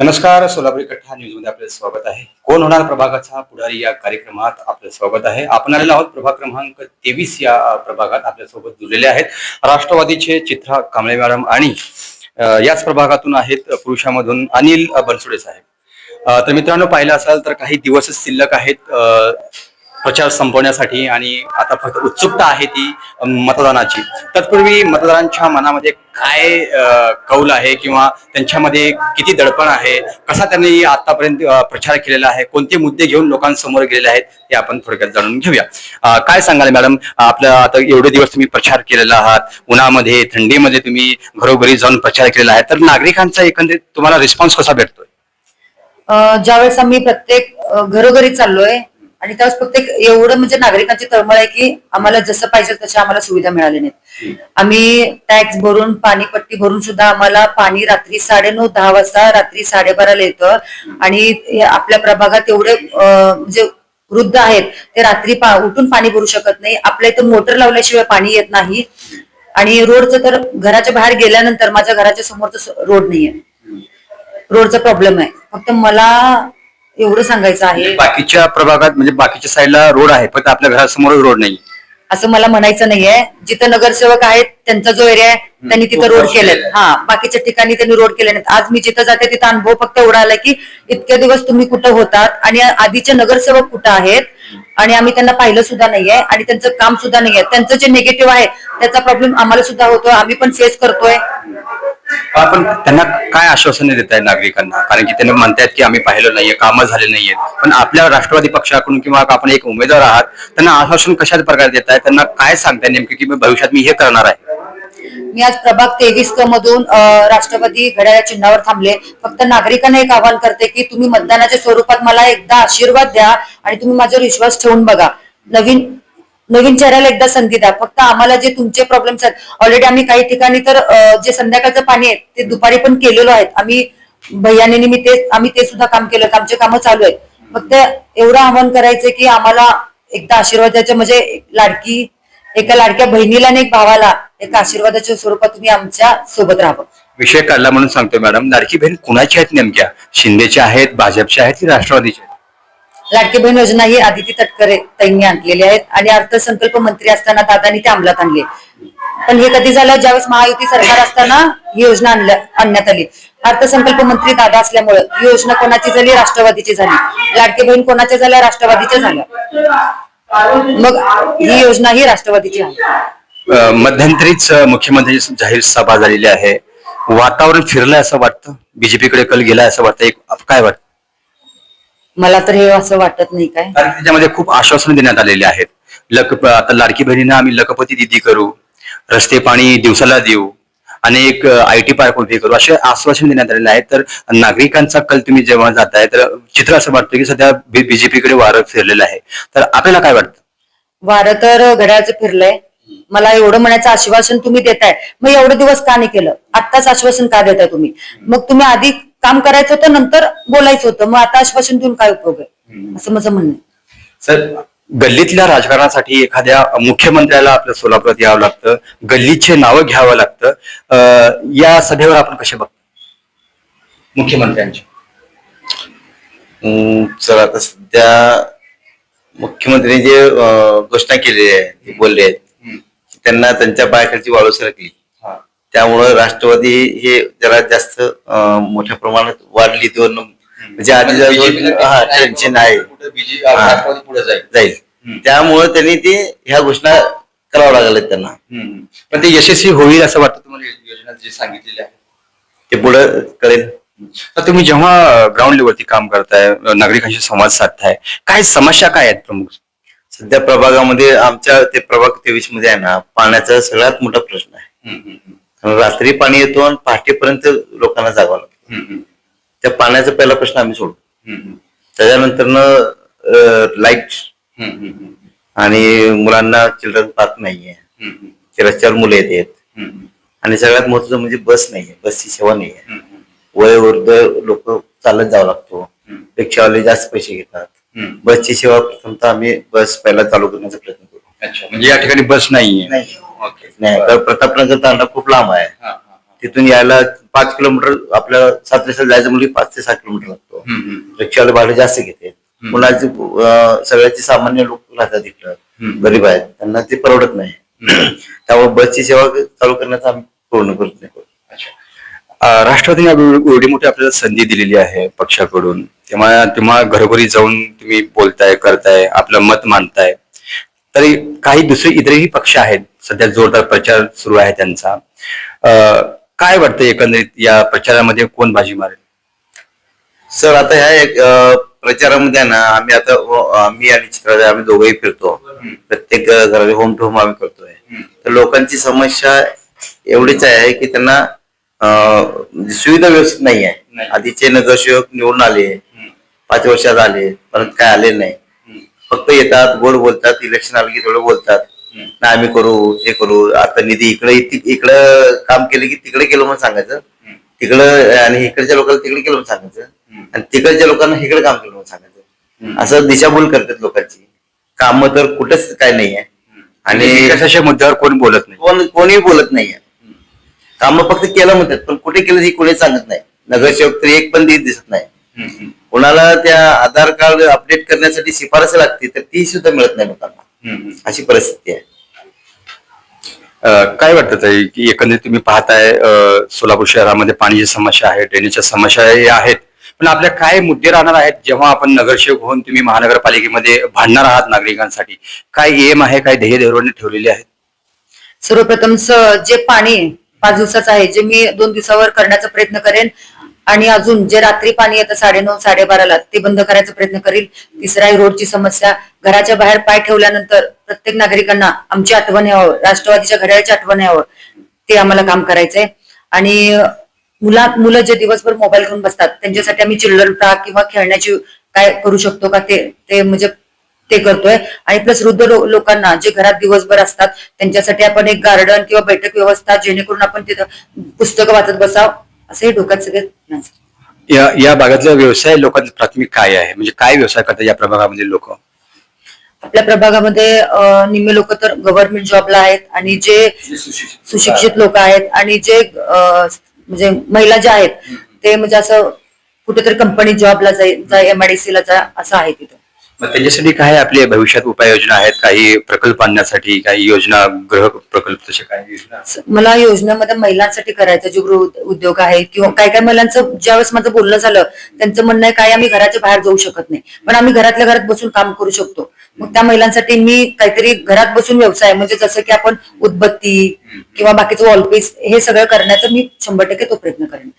नमस्कार सोलापुरी कट्टा न्यूजमध्ये आपले स्वागत आहे. कोण होणार प्रभागाचा पुढारी या कार्यक्रमात आपले स्वागत आहे. आपण आलेलो आहोत प्रभाग क्रमांक तेवीस या प्रभागात आपल्यासोबत जुळलेले आहेत राष्ट्रवादीचे चित्रा कांबळे मॅडम आणि याच प्रभागातून आहेत पुरुषामधून अनिल बनसोडे साहेब. तर मित्रांनो पाहिलं असाल तर काही दिवसच शिल्लक आहेत. अ, प्रचार संपवण्यासाठी आणि आता फक्त उत्सुकता आहे ती मतदानाची. तत्पूर्वी मतदारांच्या मनामध्ये काय कौल आहे किंवा त्यांच्यामध्ये किती दडपण आहे? कसा त्यांनी आतापर्यंत प्रचार केलेला आहे? कोणते मुद्दे घेऊन लोकांसमोर गेलेले आहेत? ते आपण थोडक्यात जाणून घेऊया. काय सांगाल मॅडम? आपल्या आता एवढे दिवस तुम्ही प्रचार केलेला आहात. उन्हामध्ये थंडीमध्ये तुम्ही घरोघरी जाऊन प्रचार केलेला आहे. तर नागरिकांचा एकंदरीत तुम्हाला रिस्पॉन्स कसा भेटतोय? ज्यावेळेस आम्ही प्रत्येक घरोघरी चाललोय आणि त्यावेळेस प्रत्येक एवढं म्हणजे नागरिकांची तळमळ आहे की आम्हाला जसं पाहिजे तशा आम्हाला सुविधा मिळाल्या नाहीत. आम्ही टॅक्स भरून पाणीपट्टी भरून सुद्धा आम्हाला पाणी रात्री साडेनऊ दहा वाजता रात्री साडेबाराला येतं. आणि आपल्या प्रभागात एवढे म्हणजे वृद्ध आहेत ते रात्री पा- उठून पाणी भरू शकत नाही. आपल्या इथं मोटर लावल्याशिवाय पाणी येत नाही. आणि रोडचं तर घराच्या बाहेर गेल्यानंतर माझ्या घराच्या समोरचं रोड नाहीये. रोडचा प्रॉब्लेम आहे. फक्त मला एवढं सांगायचं आहे. बाकीच्या प्रभागात म्हणजे बाकीच्या साईडला रोड आहे फक्त आपल्या घरासमोर रोड नाही. असं मला म्हणायचं नाहीये. जिथं नगरसेवक आहेत त्यांचा जो एरिया आहे त्यांनी तिथं रोड केलेत. हा बाकीच्या ठिकाणी त्यांनी रोड केले नाहीत. आज मी जिथं जाते तिथं अनुभव फक्त एवढा आला की इतके दिवस तुम्ही कुठं होतात आणि आधीचे नगरसेवक कुठं आहेत आणि आम्ही त्यांना पाहिलं सुद्धा नाहीये आणि त्यांचं काम सुद्धा नाहीये. त्यांचं जे निगेटिव्ह आहे त्याचा प्रॉब्लेम आम्हाला सुद्धा होतोय. आम्ही पण फेस करतोय. आपण त्यांना काय आश्वासने देत आहे नागरिकांना? कारण की त्यांना म्हणतात की आम्ही पाहिलं नाहीये कामं झाले नाहीयेत. पण आपल्या राष्ट्रवादी पक्षाकडून किंवा आपण एक उमेदवार आहात त्यांना आश्वासन कशा प्रकारे देत आहे त्यांना काय सांगताय नेमके की भविष्यात मी हे करणार आहे? मी आज प्रभाग तेवीस क मधून राष्ट्रवादी घड्याळ्या चिन्हावर थांबले. फक्त नागरिकांना एक आवाहन करते की तुम्ही मतदानाच्या स्वरूपात मला एकदा आशीर्वाद द्या आणि तुम्ही माझ्यावर विश्वास ठेवून बघा. नवीन नवीन चेहऱ्याला एकदा संधी द्या. फक्त आम्हाला जे तुमचे प्रॉब्लेम्स आहेत ऑलरेडी आम्ही काही ठिकाणी तर जे संध्याकाळचं पाणी आहे ते दुपारी पण केलेलो आहेत. आम्ही भैयाने मी ते आम्ही ते सुद्धा काम केलं आमचे कामं चालू आहेत. फक्त एवढं आव्हान करायचं की आम्हाला एकदा आशीर्वादाच्या म्हणजे लाडकी एका लाडक्या बहिणीला आणि एक भावाला एका आशीर्वादाच्या स्वरूपात तुम्ही आमच्यासोबत राहावं. विषय काढला म्हणून सांगतोय मॅडम. लाडकी बहीण कुणाची आहेत नेमक्या? शिंदेच्या आहेत भाजपच्या आहेत की राष्ट्रवादीच्या लाडकी बहीण योजना ही आदिती तटकरे ताईंनी आणलेली आहेत. आणि अर्थसंकल्प मंत्री असताना दादांनी ते अंमलात आणले. पण हे कधी झालं? ज्यावेळेस महायुती सरकार असताना ही योजना आणल्या आणण्यात आली. अर्थसंकल्प मंत्री दादा असल्यामुळे ही योजना कोणाची झाली? राष्ट्रवादीची झाली. लाडकी बहीण कोणाच्या झाल्या? राष्ट्रवादीच्या झाल्या. मग ही योजना ही राष्ट्रवादीची आहे. मध्यंतरीच मुख्यमंत्री मुख्यमंत्र्यांची जाहीर सभा झालेली आहे. वातावरण फिरलंय असं वाटतं? बीजेपीकडे कल गेलाय असं वाटतं? एक काय वाटतं? मला तर हे असं वाटत नाही काय. कारण त्याच्यामध्ये खूप आश्वासन देण्यात आलेले आहेत. लक आता लाडकी बहिणींना आम्ही लखपती दिदी करू रस्ते पाणी दिवसाला देऊ अनेक आय टी पार्क उभे करू असे आश्वासन देण्यात आलेले आहेत. तर नागरिकांचा कल तुम्ही जेव्हा जाताय तर चित्र असं वाटतं की सध्या बीजेपीकडे वारं फिरलेलं आहे. तर आपल्याला काय वाटतं? वारं तर घड्याळचं फिरलंय. मला एवढं म्हणायचं आश्वासन तुम्ही देताय. मग एवढे दिवस का नाही केलं? आत्ताच आश्वासन का देताय तुम्ही? मग तुम्ही आधी काम करायचं होतं नंतर बोलायचं होतं. मग आता आश्वासन देऊन काय उपयोग आहे? असं माझं म्हणणं आहे. सर गल्लीतल्या राजकारणासाठी एखाद्या मुख्यमंत्र्याला आपल्या सोलापुरात यावं लागतं. गल्लीचे नावं घ्यावं लागतं. या सभेवर आपण कसे बघतो? मुख्यमंत्र्यांचे. चला आता सध्या मुख्यमंत्र्यांनी जे घोषणा केलेली आहे ते बोलले आहेत. त्यांना त्यांच्या पायाखालची वाळू सरकली. त्यामुळं राष्ट्रवादी हे जरा जास्त मोठ्या प्रमाणात वाढली दोन म्हणजे आधी हा टेन्शन आहे. जाईल. त्यामुळं त्यांनी ते ह्या घोषणा करावं लागल्या त्यांना. पण ते यशस्वी होईल असं वाटतं तुम्हाला योजना जी सांगितलेली आहे? ते पुढं कळेल. तर तुम्ही जेव्हा ग्राउंड लेवलवरती काम करताय नागरिकांशी संवाद साधताय काय समस्या काय आहेत प्रमुख? सध्या प्रभागामध्ये आमच्या ते प्रभाग तेवीसमध्ये आहे ना पाण्याचा सगळ्यात मोठा प्रश्न आहे. कारण रात्री पाणी येतो आणि पहाटेपर्यंत लोकांना जागावं लागतं. त्या पाण्याचा पहिला प्रश्न आम्ही सोडतो. त्याच्यानंतर लाइट आणि मुलांना चिल्ड्रन पार्क नाहीये. ते रस्त्यावर मुलं येतात. आणि सगळ्यात महत्वाचं म्हणजे बस नाहीये. बसची सेवा नाहीये. वयोवृद्ध लोक चालत जावं लागतो. रिक्षावाले जास्त पैसे घेतात. बसची सेवा प्रथमतः आम्ही बस पहिला चालू करण्याचा प्रयत्न करू. अच्छा म्हणजे या ठिकाणी बस नाहीये. नाही. नाही कारण प्रतापनगर तांडा खूप लांब आहे. तिथून यायला पाच किलोमीटर आपल्याला सात रिक्षा जायचं म्हणजे पाच ते सहा किलोमीटर लागतो. हम्म, हम्म. रिक्षावाले भाडे जास्त घेते. मुलांचे अं, सगळ्याचे सामान्य लोक राहतात इकडं. हम्म. गरीब आहेत. त्यांना ते परवडत नाही. त्यामुळे बसची सेवा चालू करण्याचा आम्ही पूर्ण प्रयत्न करू. अं, राष्ट्रवादीने एवढी मोठी आपल्याला संधी दिलेली आहे पक्षाकडून. तेव्हा तेव्हा घरोघरी जाऊन तुम्ही बोलताय करताय आपलं मत मांडताय. तरी काही दुसरे इतरही पक्ष आहेत सध्या जोरदार प्रचार सुरू आहे त्यांचा. काय वाटतं एकंदरीत या प्रचारामध्ये कोण बाजी मारेल? सर आता ह्या प्रचारामध्ये ना आम्ही आता मी आणि चित्र आम्ही दोघंही फिरतो. प्रत्येक घराला होम टू होम आम्ही करतोय. तर लोकांची समस्या एवढीच आहे की त्यांना सुविधा व्यवस्थित नाही आहे नाही. आधीचे नगरसेवक निवडून आले. पाच वर्षात आले. परत काय आले नाही. फक्त येतात गोड बोलतात इलेक्शन आलं की थोडं बोलतात. ना आम्ही करू हे करू. आता निधी इकडे इकडं काम केलं की तिकडे केलं म्हणून सांगायचं. तिकडं आणि इकडच्या लोकांना तिकडे केलं म्हणून सांगायचं. आणि तिकडच्या लोकांना इकडे काम केलं म्हणून सांगायचं. असं दिशाभूल करतात लोकांची. कामं तर कुठंच काय नाही आहे आणि विकासाच्या मुद्द्यावर कोण बोलत नाही? कोण बोलत नाहीये. कामं फक्त केलं म्हणतात पण कुठे केलं हे कोणी सांगत नाही. नगरसेवक तरी एक पण दिस- दिसत नाही. कोणाला त्या आधार कार्ड अपडेट करण्यासाठी शिफारस लागते तर ती सुद्धा मिळत नाही लोकांना. अशी परिस्थिती आहे. काय वाटतं ताई की एकंदरीत तुम्ही पाहताय सोलापूर शहरामध्ये पाण्याची समस्या आहे ड्रेनेजच्या समस्या हे आहेत पण आपल्या काय मुद्दे राहणार आहेत जेव्हा आपण नगरसेवक होऊन तुम्ही महानगरपालिकेमध्ये भांडणार आहात नागरिकांसाठी? काय एम आहे काय ध्येय धोरणे ठेवलेली आहेत? सर्वप्रथम जे पाणी पाच दिवसाचं आहे जे मी दोन दिवसावर करण्याचा प्रयत्न करेन. आणि अजून जे रात्री पाणी येतं साडेनऊ साडेबाराला ते बंद करायचा प्रयत्न करील. तिसरा आहे रोडची समस्या. घराच्या बाहेर पाय ठेवल्यानंतर प्रत्येक नागरिकांना आमची आठवण यावं राष्ट्रवादीच्या घड्याळाची आठवण यावं ते आम्हाला काम करायचंय. आणि मुला मुलं जे दिवसभर मोबाईल घेऊन बसतात त्यांच्यासाठी आम्ही चिल्ड्रन पार्क किंवा खेळण्याची काय करू शकतो का ते ते म्हणजे ते करतोय. आणि प्लस वृद्ध लोकांना जे घरात दिवसभर असतात त्यांच्यासाठी आपण एक गार्डन किंवा बैठक व्यवस्था जेणेकरून आपण तिथं पुस्तकं वाचत बसाव असं हे डोक्यात सगळे. या या भागातला व्यवसाय लोकांचा प्राथमिक काय आहे? म्हणजे काय व्यवसाय करतात या प्रभागामध्ये लोक? आपल्या प्रभागामध्ये निम्मे लोक तर गव्हर्नमेंट जॉबला आहेत आणि जे सुशिक्षित लोक आहेत आणि जे म्हणजे महिला ज्या आहेत ते म्हणजे असं कुठेतरी कंपनी जॉबला जाय एमआयडीसी ला जा असं आहे तिथं. मग त्याच्यासाठी काय आपले भविष्यात उपाययोजना आहेत? काही प्रकल्प आणण्यासाठी काही योजना गृह प्रकल्प तसे काय योजना? मला योजनामध्ये महिलांसाठी करायचं जे गृह उद्योग आहे किंवा काय काय महिलांचं ज्यावेळेस माझं बोलणं झालं त्यांचं म्हणणं आहे काय आम्ही घराच्या बाहेर जाऊ शकत नाही. पण आम्ही घरातल्या घरात बसून काम करू शकतो. मग त्या महिलांसाठी मी काहीतरी घरात बसून व्यवसाय म्हणजे जसं की आपण उदबत्ती किंवा बाकीचं वॉलपीस हे सगळं करण्याचा मी शंभर टक्के तो प्रयत्न करेन.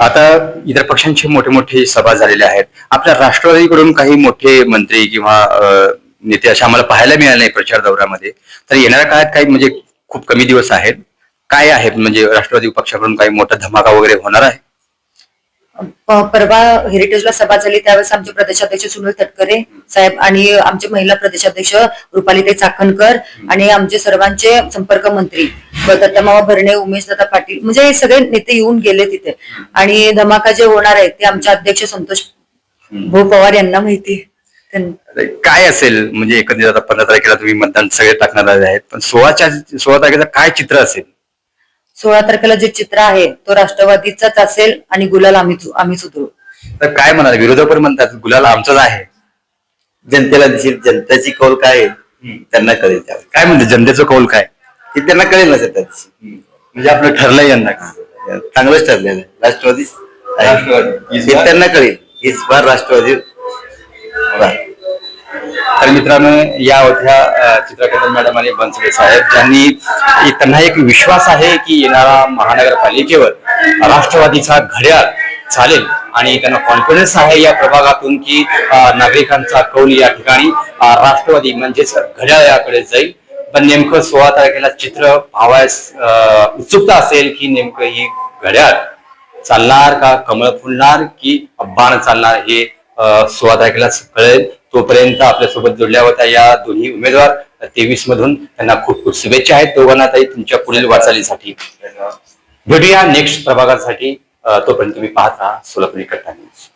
आता इतर पक्षांचे मोठे मोठे सभा झालेल्या आहेत. आपल्या राष्ट्रवादीकडून काही मोठे मंत्री किंवा नेते असे आम्हाला पाहायला मिळाले नाही प्रचार दौऱ्यामध्ये. तर येणाऱ्या काळात काही म्हणजे खूप कमी दिवस आहेत. काय आहेत? म्हणजे राष्ट्रवादी पक्षाकडून काही मोठा धमाका वगैरे होणार आहे? परवा हेरिटेजला सभा झाली. त्यावेळेस आमचे प्रदेशाध्यक्ष सुनील तटकरे साहेब आणि आमचे महिला प्रदेशाध्यक्ष रुपालीताई चाकणकर आणि आमचे सर्वांचे संपर्क मंत्री. दत्तमामा भरणे उमेश दादा पाटील म्हणजे हे सगळे नेते येऊन गेले तिथे. आणि धमाका जे होणार आहे ते आमचे अध्यक्ष संतोष भाऊ पवार यांना माहिती काय असेल? म्हणजे एकंदरीत आता पंधरा तारखेला तुम्ही मतदान सगळे टाकणार आहेत. पण सोळाच्या सोळा तारखेला काय चित्र असेल? सोळा तारखेला जे चित्र आहे तो राष्ट्रवादीचाच असेल आणि गुलाल आम्हीच आम्हीच उतरू तर काय म्हणाल? विरोधक पण म्हणतात गुलाल आमचाच आहे. जनतेला दिसेल जनतेची कौल काय त्यांना कळेल. काय म्हणते? जनतेचं कौल काय? ते त्यांना कळेल ना त्या दिवशी म्हणजे आपलं ठरलंय यंदा चांगलंच ठरलेलं आहे राष्ट्रवादी. राष्ट्रवादी. हे त्यांना कळेल हीच बार राष्ट्रवादी. तर मित्रांनो या होत्या अ, चित्रकथा मॅडम आणि बनसोडे साहेब ज्यांनी त्यांना एक विश्वास आहे की येणारा महानगरपालिकेवर राष्ट्रवादीचा घड्याळ चालेल आणि त्यांना कॉन्फिडन्स आहे या प्रभागातून की अ, नागरिकांचा कौल या ठिकाणी अ, राष्ट्रवादी म्हणजेच घड्याळ याकडे जाईल पण नेमकं सोळा तारखेला चित्र भावायस उत्सुकता असेल की नेमकं ही घड्याळ चालणार का कमळ फुलणार की अब्बाण चालणार हे सोळा तारखेला कळेल. तोपर्यंत आपल्यासोबत जोडल्या होत्या या दोन्ही उमेदवार. तेवीस मधून त्यांना खूप खूप शुभेच्छा आहेत. दोघांना ताई तुमच्या पुढील वाटचालीसाठी भेटूया. नेक्स्ट प्रभागासाठी तोपर्यंत तुम्ही पाहता सोलापुरी कट्टा न्यूज.